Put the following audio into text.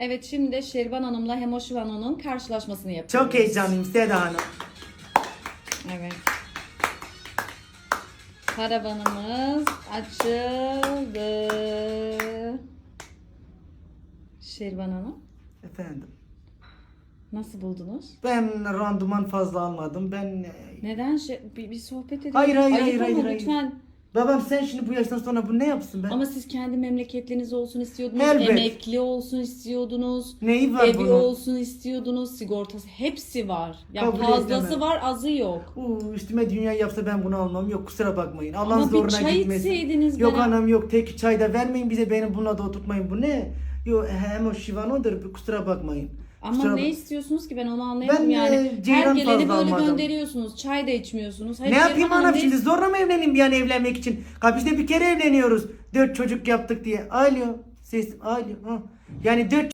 Evet şimdi de Şerivan Hanım'la Hemo Şivano'nun karşılaşmasını yapıyoruz. Çok heyecanlıyım Seda Hanım. Evet. Paravanımız açıldı. Şerivan Hanım Efendim. nasıl buldunuz? Ben randıman fazla almadım. Ben e, Neden şey, bir, bir sohbet edelim. Hayır, hayır, Ayıp hayır, hayır, ama hayır. lütfen. Babam sen şimdi bu yaştan sonra bu ne yapsın ben? Ama siz kendi memleketleriniz olsun istiyordunuz. Elbet. Emekli olsun istiyordunuz. Neyi var Evi bunun? olsun istiyordunuz. Sigortası hepsi var. Ya Kabul fazlası edemem. var azı yok. Uuu üstüme dünya yapsa ben bunu almam. Yok kusura bakmayın. Allah'ın Ama bir zoruna çay gitmesin. içseydiniz Yok beraber. anam yok tek çay da vermeyin bize beni bununla da oturtmayın. Bu ne? Yok hem o şivanodur kusura bakmayın. Ama Kusura ne bak- istiyorsunuz ki ben onu anlayamadım Ben, yani. e, Her ceyran geleni fazla böyle almadım. gönderiyorsunuz. Çay da içmiyorsunuz. Hayır, ne yapayım Şerivan Hanım anam ne şimdi zorla mı evleneyim bir an evlenmek için? De bir kere evleniyoruz. Dört çocuk yaptık diye. Alo. Ses alo. Ha. Yani dört